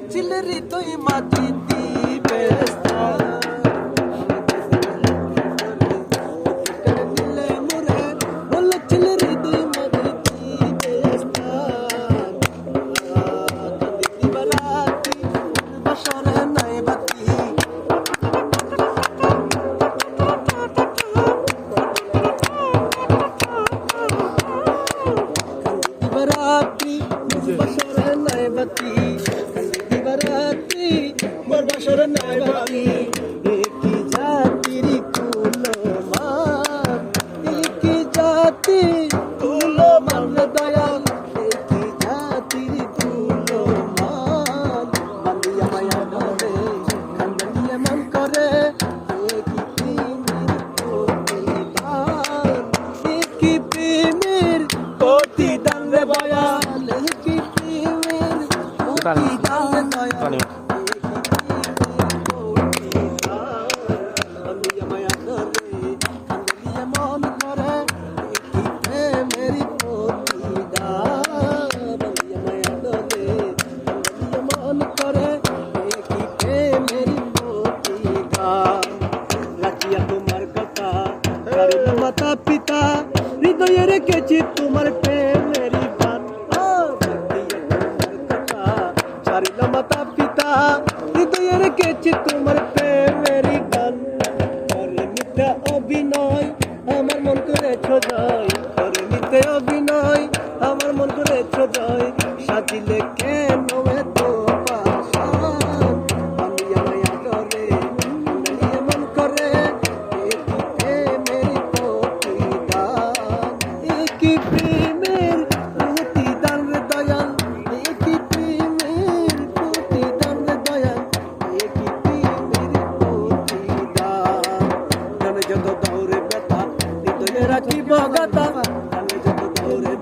বলেছিলে হৃদয় মাটি দিবে দিলে বাতি একই জাতির কুলো মান একই জাতি কুলো মান রে দয়াল একই জাতির কুলো মান বান্দিয়া মায়া ডরে কান্দিয়া মন করে একই প্রেমের প্রতিদান একই প্রেমের প্রতিদান রে দয়াল একই প্রেমের প্রতিদান দয়াল মাতা পিতা, হৃদয়ে রেখেছি তোমার প্রেমের গান ছাড়িল মাতা পিতা, হৃদয়ে রেখেছি তোমার প্রেমের গান করে মিথ্যা অভিনয়, আমার মন করেছ জয়। করে মিথ্যে অভিনয়, আমার মন করেছ জয়। সাজিলে কেন হৃদয়ে গাতা যত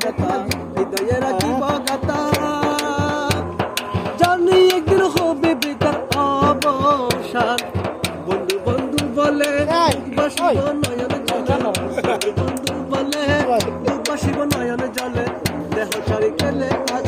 ব্যথা হৃদয়ে জানি একদিন হবে অবসান। বন্ধু বন্ধু বলে বাসিব নয়ন জলে। বন্ধু বলে বাসিব নয়ন জলে। দেহ ছাড়ি খেলে আজ